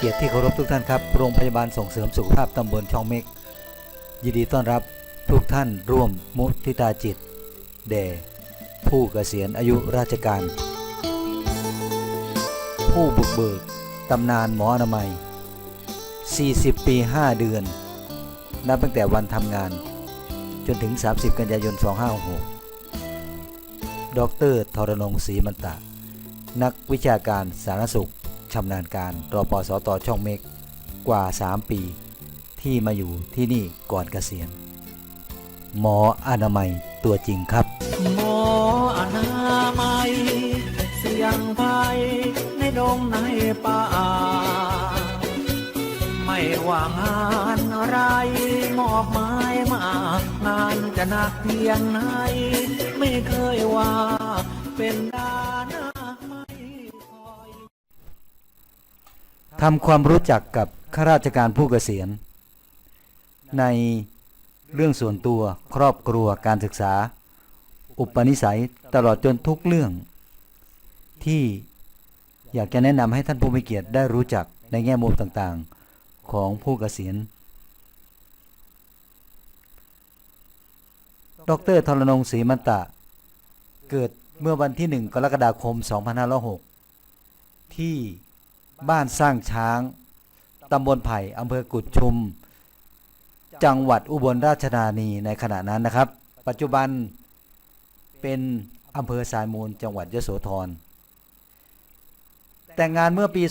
เกียรติที่เคารพทุกท่านครับ โรงพยาบาลส่งเสริมสุขภาพตำบลช่องเม็ก ยินดีต้อนรับทุกท่านร่วมมุทิตาจิต แด่ผู้เกษียณอายุราชการ ผู้บุกเบิกตำนานหมออนามัย 40 ปี 5 เดือน นับตั้งแต่วันทำงาน จนถึง 30 กันยายน 2566 ดรทรนงศรีมันตะ นักวิชาการสาธารณสุข ชำนาญการรอปสตช่องเมกกว่า 3 ปี ที่มาอยู่ที่นี่ก่อนเกษียณ หมออนามัยตัวจริงครับ หมออนามัย เสียงภัยในดงในป่า ไม่ว่างานอะไรมอบหมายมา งานจะหนักเพียงไหน ไม่เคยว่าเป็นไม่ ทำความรู้จักกับข้าราชการผู้เกษียณ ในเรื่องส่วนตัวครอบครัวการศึกษา อุปนิสัยตลอดจนทุกเรื่อง ที่อยากจะแนะนำให้ท่านผู้มีเกียรติได้รู้จักในแง่มุมต่างๆของผู้เกษียณ ดรทรนงศรีมันตะ เกิดเมื่อวันที่ 1 กรกฎาคม 2506 ที่ บ้านสร้างช้าง ตำบลไผ่อำเภอกุดชุม จังหวัดอุบลราชธานีในขณะนั้นนะครับ ปัจจุบันเป็นอำเภอสายมูลจังหวัดยโสธร แต่งงานเมื่อปี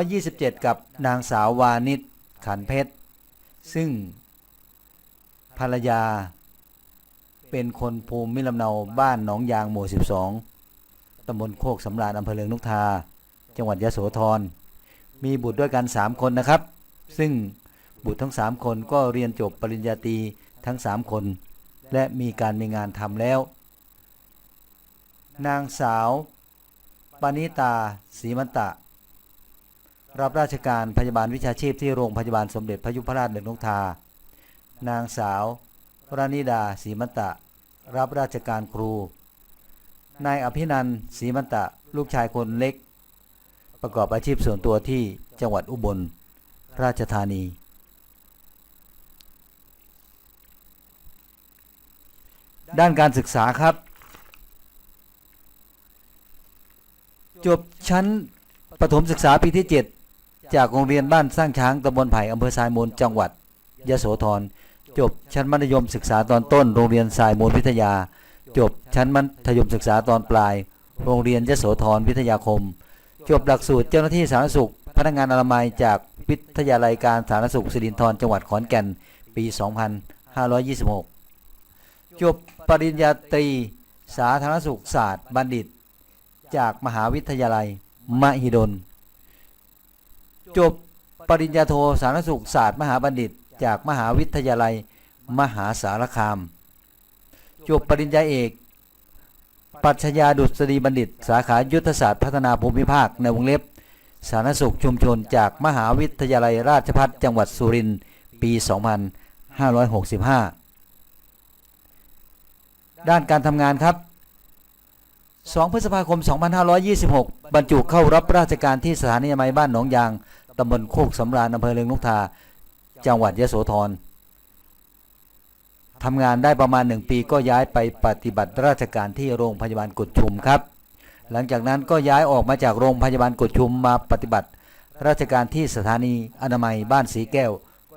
2527 กับนางสาววานิชขันเพชร ซึ่งภรรยาเป็นคนภูมิลำเนาบ้านหนองยางหมู่ 12 ตำบลโคกสำราญอำเภอเลืองนุกทา จังหวัดยโสธร มีบุตรด้วยกัน3คนนะครับ ซึ่งบุตรทั้ง 3 คนก็เรียนจบปริญญาตรีทั้ง 3 คน และมีการมีงานทำแล้ว นางสาวปณิตาศรีมันตะ รับราชการพยาบาลวิชาชีพที่โรงพยาบาลสมเด็จพระยุพราชเดือนนกทา นางสาวรานิดาศรีมันตะ รับราชการครู นายอภินันศรีมันตะ ลูกชายคนเล็ก ประกอบอาชีพส่วนตัวที่จังหวัดอุบลราชธานี ด้านการศึกษาครับ จบชั้นประถมศึกษาปีที่ 7 จากโรงเรียนบ้านสร้างช้างตำบลไผ่อำเภอทรายมูลจังหวัดยโสธรจบชั้นมัธยมศึกษาตอนต้น โรงเรียนทรายมูลวิทยา จบชั้นมัธยมศึกษาตอนปลาย โรงเรียนยโสธรวิทยาคม จบหลักสูตรเจ้าหน้าที่สาธารณสุข พนักงานอนามัยจากวิทยาลัยการสาธารณสุขสิรินธรจังหวัดขอนแก่น ปี 2526 จบปริญญาตรีสาธารณสุขศาสตร์บัณฑิต จากมหาวิทยาลัย มหิดล จบปริญญาโทสาธารณสุขศาสตร์มหาบัณฑิต จากมหาวิทยาลัย มหาสารคาม จบปริญญาเอก ปรัชญาดุษฎีบัณฑิต สาขายุทธศาสตร์พัฒนาภูมิภาคในวงเล็บ สาธารณสุขชุมชนจากมหาวิทยาลัยราชภัฏจังหวัดสุรินทร์ปี 2565 ด้านการทำงานครับ 2 พฤษภาคม 2526 บรรจุเข้ารับราชการที่สถานีอนามัยบ้านหนองยางตำบลโคกสำราญอำเภอเลืองนกทา จังหวัดยโสธร ทำงานได้ประมาณ 1 ปีก็ย้ายไปปฏิบัติราชการที่โรงพยาบาลกุดชุมครับ หลังจากนั้นก็ย้ายออกมาจากโรงพยาบาลกุดชุมมาปฏิบัติ ราชการที่สถานีอนามัยบ้านสีแก้ว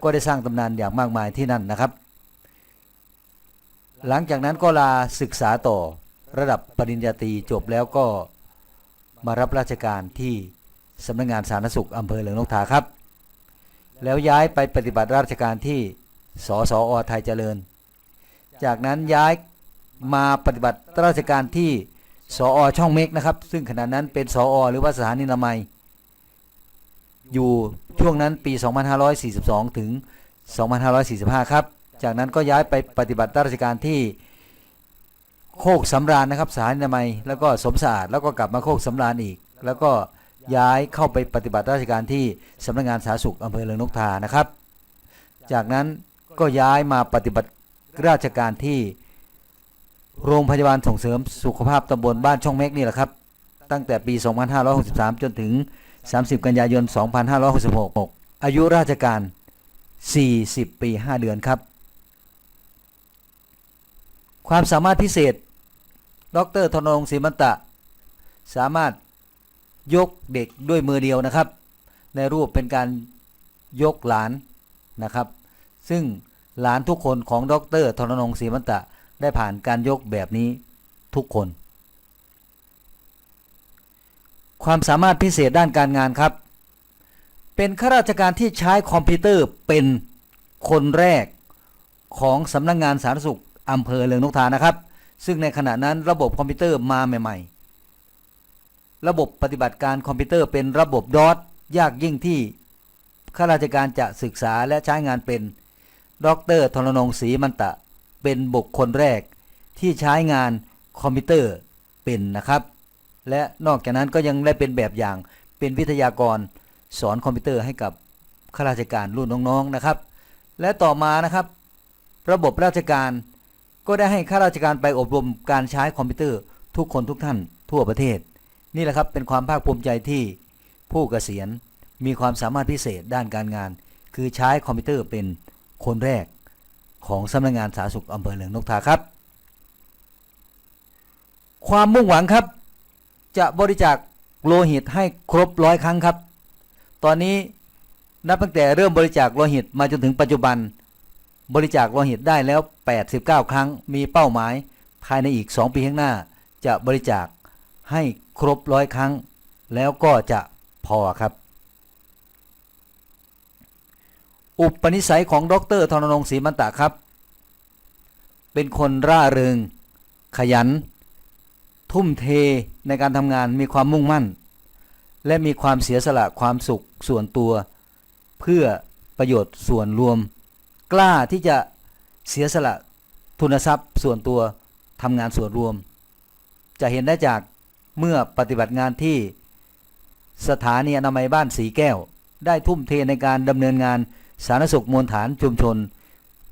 ก็ได้สร้างตำนานอย่างมากมายที่นั่นนะครับ หลังจากนั้นก็ลาศึกษาต่อระดับปริญญาตรีจบแล้วก็มารับราชการที่สำนักงานสาธารณสุขอำเภอเหลืองนกทาครับ แล้วย้ายไปปฏิบัติราชการที่สสอไทยเจริญ จากนั้นย้ายมาปฏิบัติราชการที่สออช่องเมกนะครับ ซึ่งขณะนั้นเป็นสออหรือว่าสถานีนามัย อยู่ช่วงนั้นปี 2542 ถึง 2545 ครับ จากนั้นก็ย้ายไปปฏิบัติราชการที่โคกสำราญนะครับสถานีนามัย แล้วก็สมสะอาดแล้วก็กลับมาโคกสำราญอีก แล้วก็ย้ายเข้าไปปฏิบัติราชการที่สำนักงานสาธารณสุขอำเภอเลืองนกทานะครับ จากนั้นก็ย้ายมาปฏิบัติ ราชการที่โรงพยาบาลส่งเสริมสุขภาพตำบลบ้านช่องเม็กนี่แหละครับ ตั้งแต่ปี 2563 จนถึง 30 กันยายน 2566 อายุราชการ 40 ปี 5 เดือนครับ ความสามารถพิเศษ ดรธนงศรีมันตะ สามารถยกเด็กด้วยมือเดียวนะครับ ในรูปเป็นการยกหลานนะครับ ซึ่ง หลานทุกคนของดรธนนงศรีมันตะได้ผ่านการยกแบบนี้ทุกคน ความสามารถพิเศษด้านการงานครับ เป็นข้าราชการที่ใช้คอมพิวเตอร์เป็นคนแรกของสำนักงงานสาธารณสุขอำเภอเลืองนกทานะครับ ซึ่งในขณะนั้นระบบคอมพิวเตอร์มาใหม่ ๆ ระบบปฏิบัติการคอมพิวเตอร์เป็นระบบดอทยากยิ่งที่ข้าราชการจะศึกษาและใช้งานเป็น ดรธนงศรีมันตะ เป็นบุคคลแรกที่ใช้งานคอมพิวเตอร์เป็นนะครับ และนอกจากนั้นก็ยังได้เป็นแบบอย่างเป็นวิทยากรสอนคอมพิวเตอร์ให้กับข้าราชการรุ่นน้องๆนะครับ และต่อมานะครับ ระบบราชการก็ได้ให้ข้าราชการไปอบรมการใช้คอมพิวเตอร์ทุกคนทุกท่านทั่วประเทศ นี่แหละครับเป็นความภาคภูมิใจที่ผู้เกษียณมีความสามารถพิเศษด้านการงาน คือใช้คอมพิวเตอร์เป็น คนแรกของสำนักงานสาธารณสุขอำเภอเหลืองนกทาครับ ความมุ่งหวังครับ จะบริจาคโลหิตให้ครบร้อยครั้งครับ ตอนนี้นับตั้งแต่เริ่มบริจาคโลหิตมาจนถึงปัจจุบัน บริจาคโลหิตได้แล้ว 89 ครั้ง มีเป้าหมาย ภายในอีก 2 ปีข้างหน้า จะบริจาคให้ครบร้อยครั้ง แล้วก็จะพอครับ อุปนิสัยของดรธนงศรีมันตะครับ เป็นคนร่าเริง ขยัน ทุ่มเทในการทำงานมีความมุ่งมั่น และมีความเสียสละความสุขส่วนตัว เพื่อประโยชน์ส่วนรวม กล้าที่จะเสียสละทุนทรัพย์ส่วนตัวทำงานส่วนรวม จะเห็นได้จากเมื่อปฏิบัติงานที่สถานีอนามัยบ้านสีแก้ว ได้ทุ่มเทในการดำเนินงาน สาธารณสุขมวลฐานชุมชน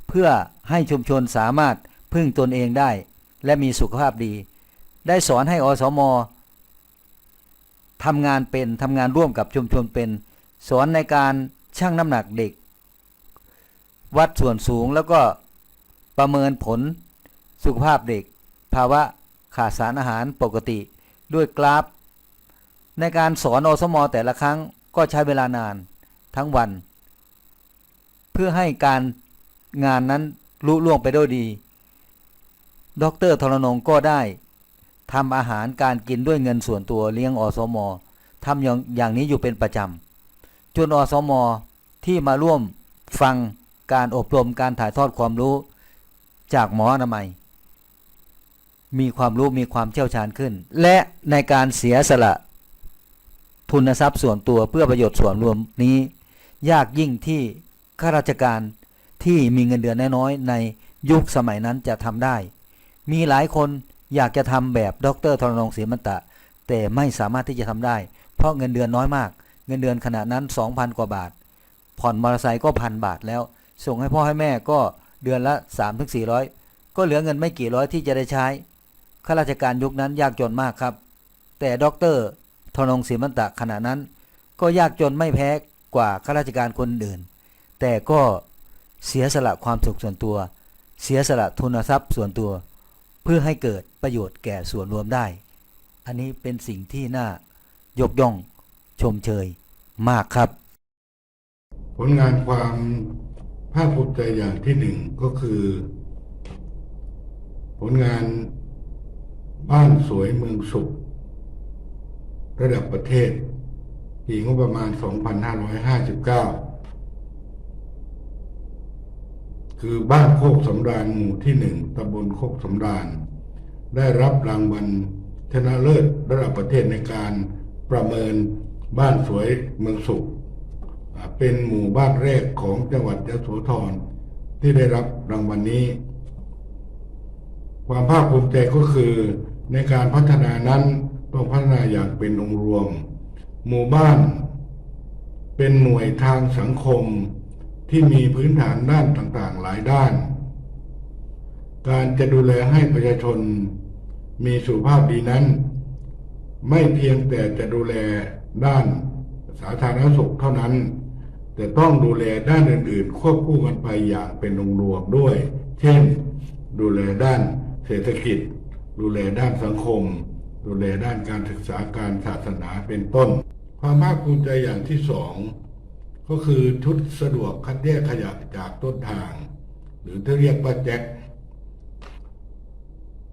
เพื่อให้ชุมชนสามารถพึ่งตนเองได้ และมีสุขภาพดี ได้สอนให้อสมทำงานเป็นทำงานร่วมกับชุมชนเป็น สอนในการชั่งน้ำหนักเด็ก วัดส่วนสูงแล้วก็ประเมินผลสุขภาพเด็ก ภาวะขาดสารอาหารปกติด้วยกราฟ ในการสอนอสมแต่ละครั้งก็ใช้เวลานานทั้งวัน เพื่อให้การงานนั้นลุล่วงไปด้วยดีดรทรนงก็ได้ทำอาหารการกินด้วยเงินส่วนตัวเลี้ยงอสมทำอย่างอย่างนี้อยู่เป็นประจำจนอสมที่มาร่วมฟังการอบรมการถ่ายทอดความรู้จากหมออนามัย มีความรู้มีความเชี่ยวชาญขึ้น และในการเสียสละทุนทรัพย์ส่วนตัวเพื่อประโยชน์ส่วนรวมนี้ ยากยิ่งที่ ข้าราชการที่มีเงินเดือนน้อยๆในยุคสมัยนั้นจะทำได้ มีหลายคนอยากจะทำแบบดรธรนงศรีมันตะ แต่ไม่สามารถที่จะทำได้ เพราะเงินเดือนน้อยมาก เงินเดือนขณะนั้น 2,000 กว่าบาท ผ่อนมอเตอร์ไซค์ก็พันบาทแล้ว ส่งให้พ่อให้แม่ก็เดือนละ 3-400ถึง400ก็เหลือเงินไม่กี่ร้อยที่จะได้ใช้ ข้าราชการยุคนั้นยากจนมากครับ แต่ดรธนงศรีมันตะขณะนั้น ก็ยากจนไม่แพ้กว่าข้าราชการคนอื่น แต่ก็เสียสละความสุขส่วนตัว เสียสละทุนทรัพย์ส่วนตัว เพื่อให้เกิดประโยชน์แก่ส่วนรวมได้ อันนี้เป็นสิ่งที่น่ายกย่องชมเชยมากครับ ผลงานความภาคภูมิใจอย่างที่หนึ่งก็คือ ผลงานบ้านสวยเมืองสุข ระดับประเทศปีงบประมาณ 2559 คือบ้านโคกสำราญหมู่ที่หนึ่งตำบลโคกสำราญ ได้รับรางวัลชนะเลิศระดับประเทศในการประเมินบ้านสวยเมืองสุข เป็นหมู่บ้านแรกของจังหวัดยโสธรที่ได้รับรางวัลนนี้ ความภาคภูมิใจก็คือในการพัฒนานั้นต้องพัฒนาอย่างเป็นองค์รวม หมู่บ้านเป็นหน่วยทางสังคม ที่มีพื้นฐานด้านต่างๆ หลายด้าน การจะดูแลให้ประชาชนมีสุขภาพดีนั้น ไม่เพียงแต่จะดูแลด้านสาธารณสุขเท่านั้น แต่ต้องดูแลด้านอื่นๆ ควบคู่กันไปอย่างเป็นองค์รวมด้วย เช่น ดูแลด้านเศรษฐกิจ ดูแลด้านสังคม ดูแลด้านการศึกษาการศาสนาเป็นต้น ความภาคภูมิใจอย่างที่สอง ก็คือชุดสะดวกคัดแยกขยะจากต้นทาง หรือที่เรียกว่าแจ็ค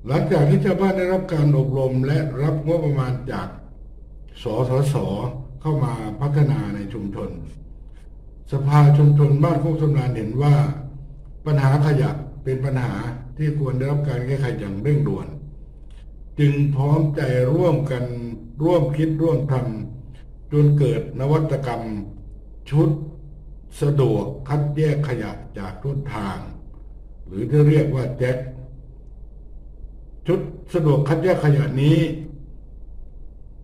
หลังจากที่ชาวบ้านได้รับการอบรมและรับงบประมาณจากสสสเข้ามาพัฒนาในชุมชน สภาชุมชนบ้านโคกสำนานเห็นว่า ปัญหาขยะเป็นปัญหาที่ควรได้รับการแก้ไขอย่างเร่งด่วน จึงพร้อมใจร่วมกันร่วมคิดร่วมทำจนเกิดนวัตกรรม ชุดสะดวกคัดแยกขยะจากต้นทาง หรือที่เรียกว่าแจ็คชุดสะดวกคัดแยกขยะนี้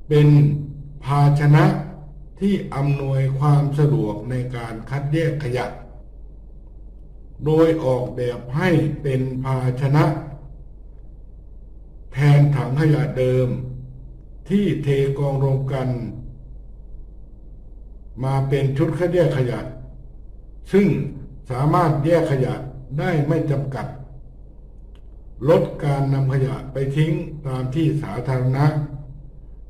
เป็นภาชนะที่อำนวยความสะดวกในการคัดแยกขยะ โดยออกแบบให้เป็นภาชนะ แทนถังขยะเดิม ที่เทกองรวมกัน มาเป็นชุดคัดแยกขยะ ซึ่งสามารถแยกขยะได้ไม่จำกัด ลดการนำขยะไปทิ้งตามที่สาธารณะ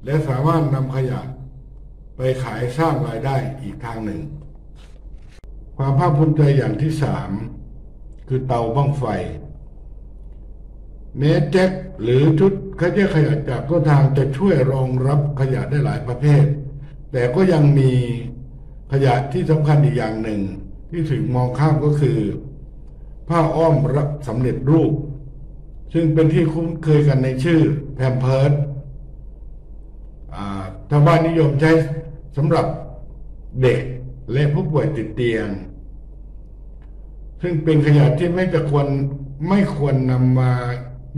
และสามารถนำขยะไปขายสร้างรายได้อีกทางหนึ่ง ความภาคภูมิใจอย่างที่สามคือเตาบ้างไฟเมแจ็คหรือชุดคัดแยกขยะจากต้นทางจะช่วยรองรับขยะได้หลายประเภท แต่ก็ยังมี ขยะที่สำคัญอีกอย่างหนึ่ง ที่ถึงมองข้ามก็คือ ผ้าอ้อมรับสำเร็จรูป ซึ่งเป็นที่คุ้นเคยกันในชื่อแพมเพิร์ดชาวบ้านนิยมใช้สำหรับเด็กและผู้ป่วยติดเตียง ซึ่งเป็นขยะที่ไม่จะควรไม่ควรนำมา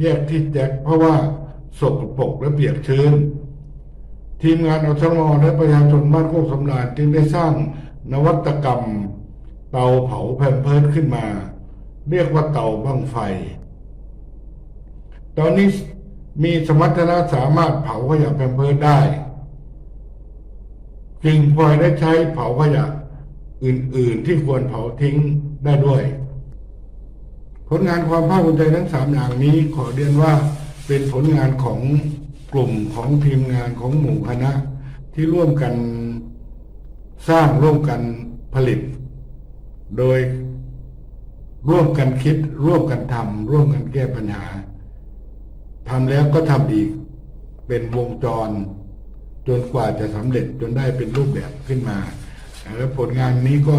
แยกที่แจ็คเพราะว่าสกปรกและเปียกชื้น ทีมงานอสมและประชาชนบ้านโคกสำราญจึงได้สร้างนวัตกรรม เตาเผาแพมเพิร์ดขึ้นมา เรียกว่าเตาบังไฟ ตอนนี้มีสมรรถนะสามารถเผาขยะแพมเพิร์ดได้ จึงพลอยได้ใช้เผาขยะอื่น ๆ ที่ควรเผาทิ้งได้ด้วย ผลงานความภาคภูมิใจทั้งสามอย่างนี้ขอเรียนว่าเป็นผลงานของ กลุ่มของทีมงานของหมู่คณะที่ร่วมกันสร้างร่วมกันผลิต โดยร่วมกันคิด ร่วมกันทำร่วมกันแก้ปัญหาทำแล้วก็ทำอีกเป็นวงจร จนกว่าจะสำเร็จจนได้เป็นรูปแบบขึ้นมา แล้วผลงานนี้ก็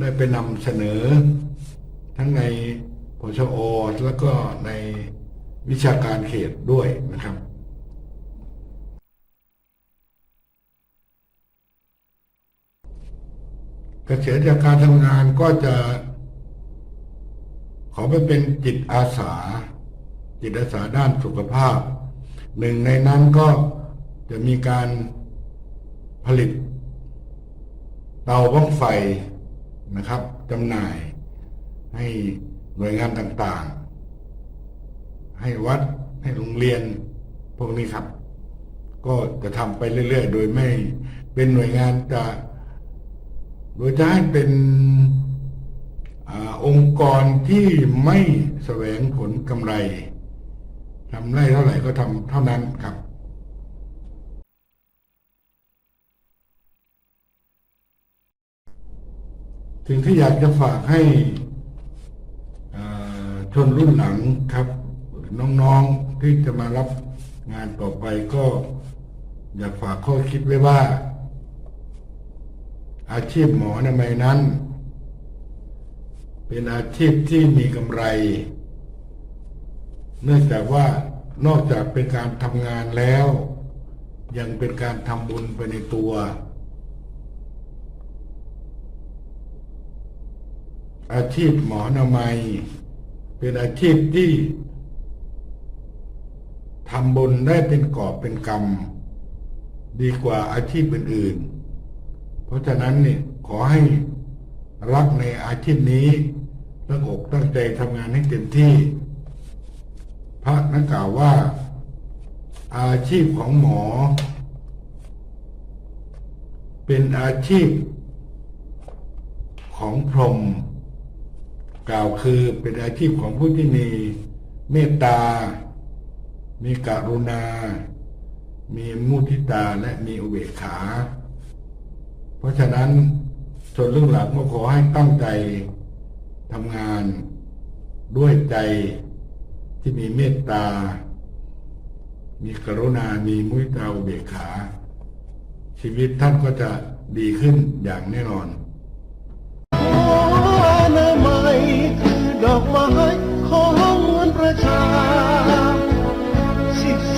ได้ไปนำเสนอ ทั้งในพชอแล้วก็ในวิชาการเขตด้วยนะครับ เก ษียณจากการทำงานก็จะ ขอไปเป็นจิตอาสา จิตอาสาด้านสุขภาพ หนึ่งในนั้นก็จะมีการผลิต เตาบ้องไฟนะครับจำหน่าย ให้หน่วยงานต่างๆ ให้วัดให้โรงเรียนพวกนี้ครับ ก็จะทำไปเรื่อยๆ โดยไม่เป็นหน่วยงานจะ โดยจะให้เป็นอองค์กรที่ไม่แสวงผลกำไรทำได้เท่าไหร่ก็ทำเท่านั้นครับสิ่งที่อยากจะฝากให้ชนรุ่นหลังครับ น้องๆที่จะมารับงานต่อไปก็ อยากฝากข้อคิดไว้ว่า อาชีพหมอในไมยนั้น เป็นอาชีพที่มีกำไร เนื่องจากว่านอกจากเป็นการทำงานแล้ว ยังเป็นการทำบุญไปในตัว อาชีพหมอนามัย เป็นอาชีพที่ทำบุญได้เป็นกอบเป็นกรรม ดีกว่าอาชีพอื่นๆ เพราะฉะนั้นเนี่ยขอให้รักในอาชีพนี้ตั้งอกตั้งใจทำงานให้เต็มที่ พระนักกล่าวว่า อาชีพของหมอเเป็นอาชีพของพรหมกล่าวคือเป็นอาชีพของผู้ที่มีเมตตา มีกรุณา มีมุทิตาและมีอุเบกขา เพราะฉะนั้นส่วนเรื่องหลังก็ขอให้ตั้งใจทำงานด้วยใจที่มีเมตตา มีกรุณา มีมุทิตาอุเบกขา ชีวิตท่านก็จะดีขึ้นอย่างแน่นอนอนามัยคือดอกไม้ของมวลประชา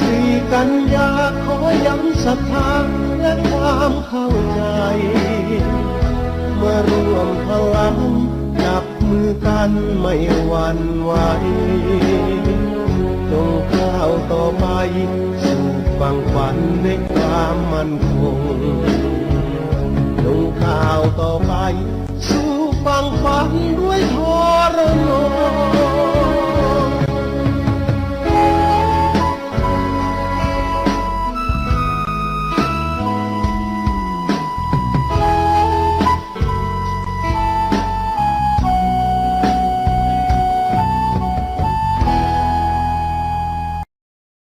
สี่กันยาขอย้ำศรัทธาและความเข้าใจเมื่อรวมพลังจับมือกันไม่หวั่นไหวจงก้าวต่อไปสู่ฟังฝันในความมั่นคงจงก้าวต่อไป สู่ฟังฝันด้วยทรนง